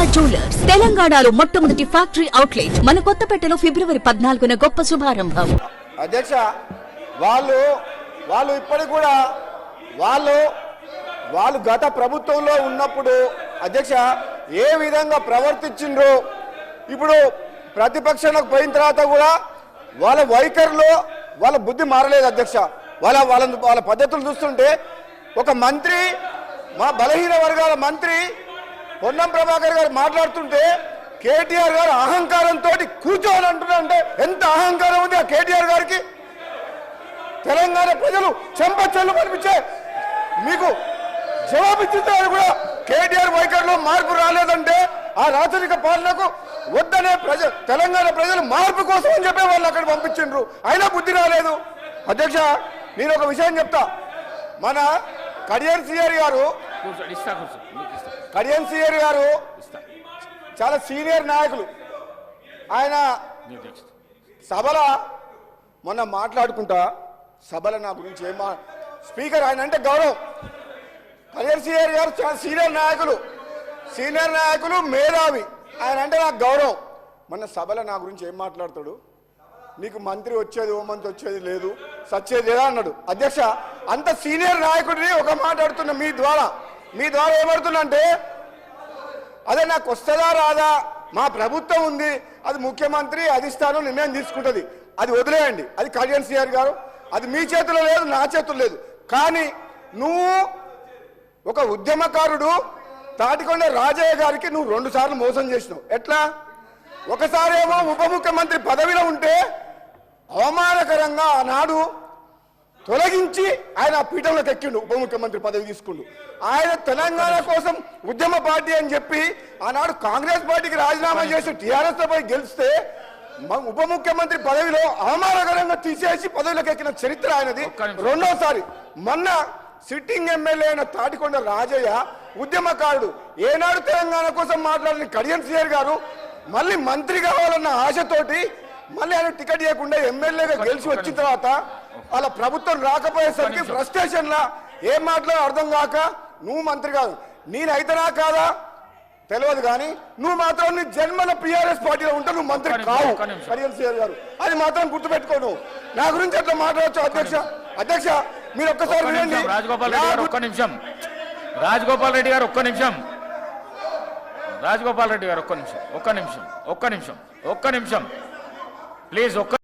Sharada jewellers తెలంగాణలో మొట్టమొదటి factory outlet మన కొత్తపేటలో ఫిబ్రవరి పద్నాలుగున గొప్ప శుభారంభం. అధ్యక్ష వాళ్ళు వాళ్ళు ఇప్పటికి కూడా వాళ్ళు వాళ్ళు గత ప్రభుత్వంలో ఉన్నప్పుడు అధ్యక్ష ఏ విధంగా ప్రవర్తించిండ్రో ఇప్పుడు ప్రతిపక్షంలోకి పోయిన తర్వాత కూడా వాళ్ళ వైఖరిలో వాళ్ళ బుద్ధి మారలేదు అధ్యక్ష. వాళ్ళ వాళ్ళ వాళ్ళ పద్ధతులు చూస్తుంటే ఒక మంత్రి మా బలహీన వర్గాల మంత్రి పొన్నం ప్రభాకర్ గారు మాట్లాడుతుంటే కేటీఆర్ గారు అహంకారంతో కూర్చోని అంటున్నారంటే ఎంత అహంకారం ఉంది ఆ కేటీఆర్ గారికి? తెలంగాణ ప్రజలు చెంపచెల్లు కనిపించే మీకు జవాబిచ్చుతారు కూడా కేటీఆర్ వైఖరిలో మార్పు రాలేదంటే ఆ రాచరిక పాలనకు వద్దనే ప్రజ తెలంగాణ ప్రజలు మార్పు కోసం అని చెప్పే వాళ్ళు అక్కడ పంపించిండ్రు. అయినా బుద్ధి రాలేదు. అధ్యక్ష నేను ఒక విషయం చెప్తా. మన కడియర్ సిఆర్ గారు కూర్చో ఇస్తా కూర్చో. మీకు ఇస్తా. కడియన్ సిఆర్ గారు ఇస్తా. చాలా సీనియర్ నాయకులు. ఆయన మీరు నెక్స్ట్ సభల మొన్న మాట్లాడుకుంటా సభల నా గురించి ఏం మా స్పీకర్ ఆయన అంటే గౌరవం. కళ్యాణ్ సీఆర్ గారు చాలా సీనియర్ నాయకులు. సీనియర్ నాయకులు మేధావి. ఆయన అంటే నాకు గౌరవం. మొన్న సభలో నా గురించి ఏం మాట్లాడతాడు? నీకు మంత్రి వచ్చేది ఓ మంత్రి వచ్చేది లేదు. సచ్చేది లేదా అన్నాడు. అధ్యక్ష అంత సీనియర్ నాయకుడిని ఒక మాట్లాడుతున్నా మీ ద్వారా మీ ద్వారా ఏమడుతుందంటే అంటే అదే నాకు వస్తుందా రాదా మా ప్రభుత్వం ఉంది అది ముఖ్యమంత్రి అధిష్టానం నిర్ణయం తీసుకుంటుంది. అది వదిలేయండి. అది కళ్యాణ్ సిఆర్ గారు అది మీ చేతిలో లేదు నా చేతుల్లో లేదు. కానీ నువ్వు ఒక ఉద్యమకారుడు తాటికొండ రాజయ్య గారికి నువ్వు రెండు సార్లు మోసం చేసినావు. ఎట్లా? ఒకసారేమో ఉప ముఖ్యమంత్రి పదవిలో ఉంటే అవమానకరంగా ఆనాడు తొలగించి ఆయన ఆ పీఠంలోకి ఎక్కిండు ఉప ముఖ్యమంత్రి పదవి తీసుకుండు. ఆయన తెలంగాణ కోసం ఉద్యమ పార్టీ అని చెప్పి ఆనాడు కాంగ్రెస్ పార్టీకి రాజీనామా చేసి టీఆర్ఎస్ పై గెలిస్తే ఉప ముఖ్యమంత్రి పదవిలో అవమానకరంగా తీసేసి పదవిలోకి ఎక్కిన చరిత్ర ఆయనది. రెండోసారి మొన్న సిట్టింగ్ ఎమ్మెల్యే అయిన తాటికొండ రాజయ్య ఉద్యమకారుడు. ఏనాడు తెలంగాణ కోసం మాట్లాడిన కడియం సిఆర్ గారు మళ్ళీ మంత్రి కావాలన్న ఆశతోటి మళ్ళీ ఆయన టికెట్ ఇవ్వకుండా ఎమ్మెల్యేగా గెలిచి వచ్చిన తర్వాత వాళ్ళ ప్రభుత్వం రాకపోయేసరికి ఫ్రస్ట్రేషన్ లా ఏం మాట్లాడో అర్థం కాక నువ్వు మంత్రి కాదు నేనైతేనా కాదా? తెలియదు కానీ నువ్వు మాత్రం నీ జన్మల పిఆర్ఎస్ పార్టీలో ఉంటే నువ్వు మంత్రి కావు. సిఆర్ గారు. అది మాత్రం గుర్తుపెట్టుకోను నా గురించి అట్లా మాట్లాడచ్చు అధ్యక్ష? అధ్యక్ష మీరు ఒక్కసారి ఒక్క వినండి. రాజగోపాల్ రెడ్డి గారు ఒక్క నిమిషం. రాజగోపాల్ రెడ్డి గారు ఒక్క నిమిషం. రాజగోపాల్ రెడ్డి గారు ఒక్క నిమిషం ఒక్క నిమిషం ఒక్క నిమిషం ఒక్క నిమిషం. ప్లీజ్ ఒక్క